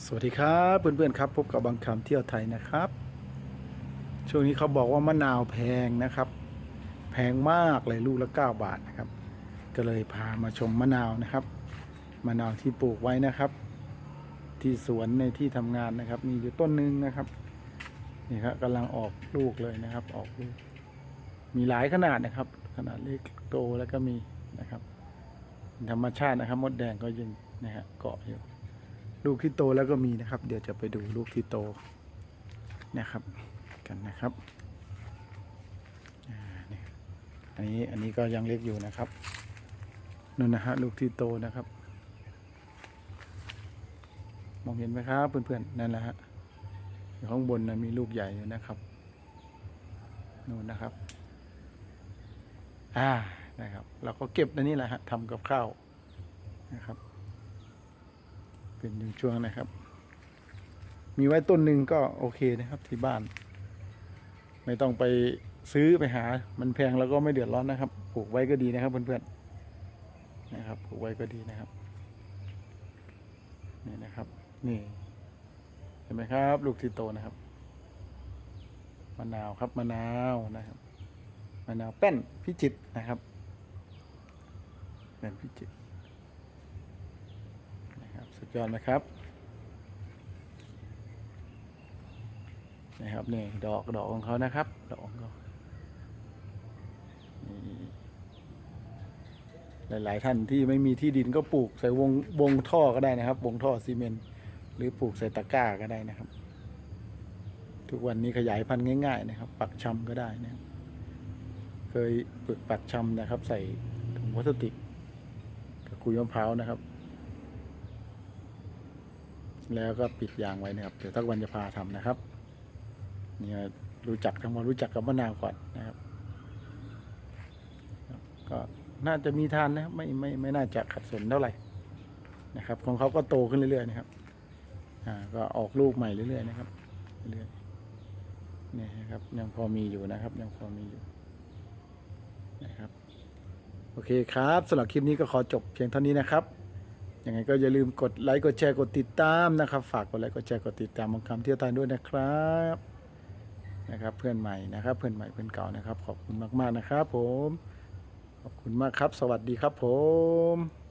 สวัสดีครับเพื่อนๆครับพบกับบางคำเที่ยวไทยนะครับ ช่วงนี้เขาบอกว่ามะนาวแพงนะครับ แพงมากเลยลูกละ 9 บาทนะครับ ก็เลยพามาชมมะนาวนะครับมะนาวที่ปลูกไว้นะครับ ที่สวนในที่ทำงานนะครับ มีอยู่ต้นหนึงนะครับนี่ครับกำลังออกลูกเลยนะครับ ออกลูก มีหลายขนาดนะครับ ขนาดเล็กโตแล้วก็มีนะครับ ธรรมชาตินะครับ มดแดงก็ยังนะฮะเกาะอยู่ ลูกที่โตแล้วก็มีนะครับ เดี๋ยวจะไปดูลูกที่โตนะครับกันนะครับอ่าเนี่ยอันนี้อันนี้ก็ยังเล็กอยู่นะครับนู่นนะฮะลูกที่โตนะครับ มองเห็นไหมครับเพื่อนๆนั่นแหละฮะอยู่ข้างบนนะมีลูกใหญ่อยู่นะครับนู่นนะครับอ่านะครับ เราก็เก็บในนี้แหละฮะทำกับข้าวนะครับ เป็นช่วงๆนะครับ มีไว้ต้นหนึ่งก็โอเคนะครับที่บ้าน ไม่ต้องไปซื้อไปหา มันแพงแล้วก็ไม่เดือดร้อนนะครับปลูกไว้ก็ดีนะครับเพื่อนๆนะครับปลูกไว้ก็ดีนะครับนี่นะครับ นี่ เห็นไหมครับ ลูกที่โตนะครับมะนาวครับมะนาวนะครับมะนาวแป้นพิจิตรนะครับแป้นพิจิตร ยอดนะครับนะครับนี่ดอกดอกของเขานะครับ ดอกของเขาหลาย ๆ ท่านที่ไม่มีที่ดินก็ปลูกใส่วงวงท่อก็ได้นะครับ วงท่อซีเมนต์หรือปลูกใส่ตะกร้าก็ได้นะครับ ทุกวันนี้ขยายพันธุ์ง่าย ๆ นะครับ ปักชำก็ได้นะครับ เคยปลูกปักชำนะครับ ใส่ถุงพลาสติกกับคุยมะพร้าวนะครับ แล้วก็ปิดยางไว้นะครับ เดี๋ยวทักวันจะพาทำนะครับนี่รู้จักทั้งหมดรู้จักกับมะนาวก่อนนะครับ ก็น่าจะมีทานนะไม่ไม่ไม่น่าจะขัดสนเท่าไหร่นะครับ ของเขาก็โตขึ้นเรื่อยๆนะครับ อ่าก็ออกลูกใหม่เรื่อยๆนะครับเรื่อยๆนี่นะครับ ยังพอมีอยู่นะครับ ยังพอมีอยู่นะครับ โอเคครับสำหรับคลิปนี้ก็ขอจบเพียงเท่านี้นะครับ ยังไงก็อย่าลืมกดไลค์กดแชร์กดติดตามนะครับ ฝากกดไลค์กดแชร์กดติดตามบางคำเที่ยวไทยด้วยนะครับนะครับเพื่อนใหม่นะครับ เพื่อนใหม่เพื่อนเก่านะครับ ขอบคุณมากๆนะครับ ผม ขอบคุณมากครับ สวัสดีครับผม